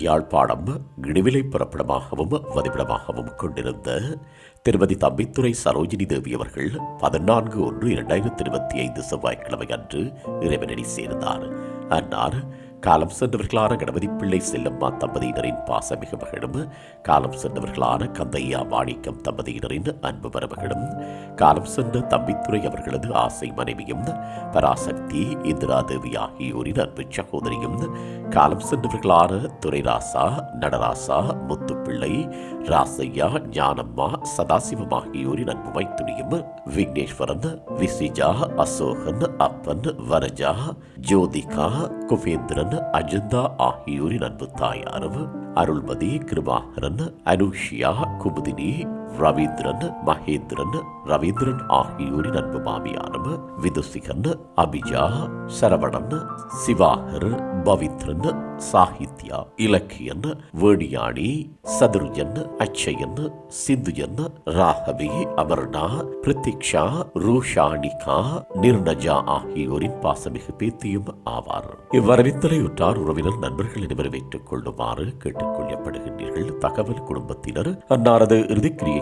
யாழ்ப்பாணம் இடைவிலை புறப்படமாகவும் வதிவிடமாகவும் கொண்டிருந்த திருமதி தம்பித்துறை சரோஜினி தேவி அவர்கள் பதினான்கு ஒன்று இரண்டாயிரத்தி இருபத்தி ஐந்து செவ்வாய்க்கிழமை அன்று இறைவனடி சேர்ந்தார். அன்னார் காலம் சென்றவர்களான கணபதி பிள்ளை செல்லம்மா தம்பதியினரின் பாசமிகு மகளும் காலம் சென்றவர்களான கந்தையா மாணிக்கம் தம்பதியினரின் அன்பு மருமகளும் காலம் சென்ற தம்பித்துறை அவர்களது ஆசை மனைவியும் பராசக்தி இந்திரா தேவி ஆகியோரின் அன்பு சகோதரியும் காலம் சென்றவர்களான துரைராசா நடராசா முத்துப்பிள்ளை ராசையா ஞானம்மா சதாசிவம் ஆகியோரின் அன்பு மைத்துனியும் விக்னேஸ்வரன் விசிஜா அசோகன் அப்பன் வரஜா ஜோதிகா குபேந்திரன் அஜந்தா ஆகியோரின் அன்பு தாயாரும் அருள்மதி கிருபாகரன் அனுஷியா குமுதினி ரவீந்திரன் மகேந்திரன் ரவீந்திரன் ஆகியோரின் அன்பு மாமியாரும் விதுசிகன் அபிஜா சரவணன் சிவாகர் பவித்ரன் சாகித்யா இலக்கியன் வேணியாணி சதுர்ஜன் அச்சயன் சிந்துஜன் ராகவி அமர்ணா பிரதீக்ஷா ரூஷானிகா நிர்ணஜா ஆகியோரின் பாசமிகு பேத்தியும் ஆவார். இவ்வரவித்தலையுற்றார் உறவினர் நண்பர்கள் அனைவரும் ஏற்றுக் கொள்ளுமாறு கேட்டுக் கொள்ளப்படுகின்றீர்கள் தகவல் குடும்பத்தினர் அன்னாரது இறுதிக்கிரியை